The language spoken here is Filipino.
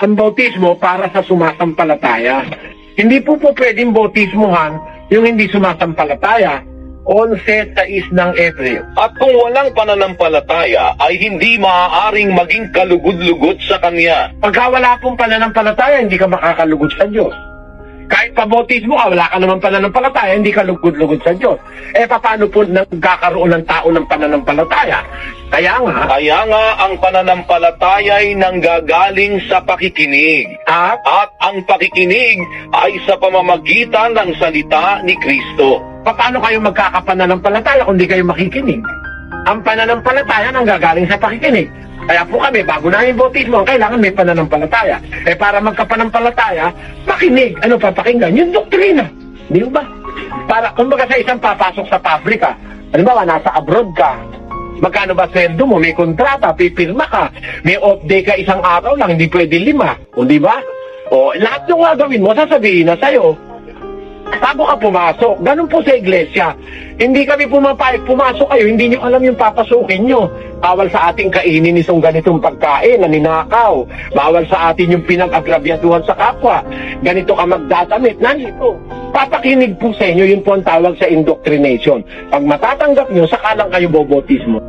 ang bautismo para sa sumasampalataya. Hindi po po pwedeng bautismuhan yung hindi sumasampalataya. 11.6 ng April. At kung walang pananampalataya ay hindi maaaring maging kalugod-lugod sa Kanya. Pagka wala pong pananampalataya, hindi ka makakalugod sa Diyos. Kahit pabautismo ka, wala ka naman pananampalataya, hindi ka lugod-lugod sa Diyos. Eh, paano po nagkakaroon ng tao ng pananampalataya? Kaya nga, Kaya nga ang pananampalataya ay nanggagaling sa pakikinig. at At ang pakikinig ay sa pamamagitan ng salita ni Kristo. paano kayo magkakapananampalataya kung di kayo makikinig? Ang pananampalataya nang gagaling sa pakikinig. Kaya po kami, bago namin bautismo, ang kailangan may pananampalataya. Eh para magkapanampalataya, makinig. Ano papakinggan? Yung doktrina. Di ba? Para, kumbaga sa isang papasok sa pabrika, halimbawa, nasa abroad ka, magkano ba sweldo mo? May kontrata, pipirma ka, may off day ka isang araw lang, hindi pwede lima. O di ba? O, lahat yung gagawin mo, sasabihin na sa'yo. Bago ka pumasok, ganun po sa iglesia. Hindi kami pumapayag, pumasok kayo, hindi nyo alam yung papasukin nyo. Bawal sa ating kainin isang ganitong pagkain na ninakaw. Bawal sa atin yung pinag-agrabyatuhan sa kapwa. Ganito ka magdadamit. Nandito. Papakinig po sa inyo, yun po ang tawag sa indoctrination. Pag matatanggap nyo, saka lang kayo bobotismo.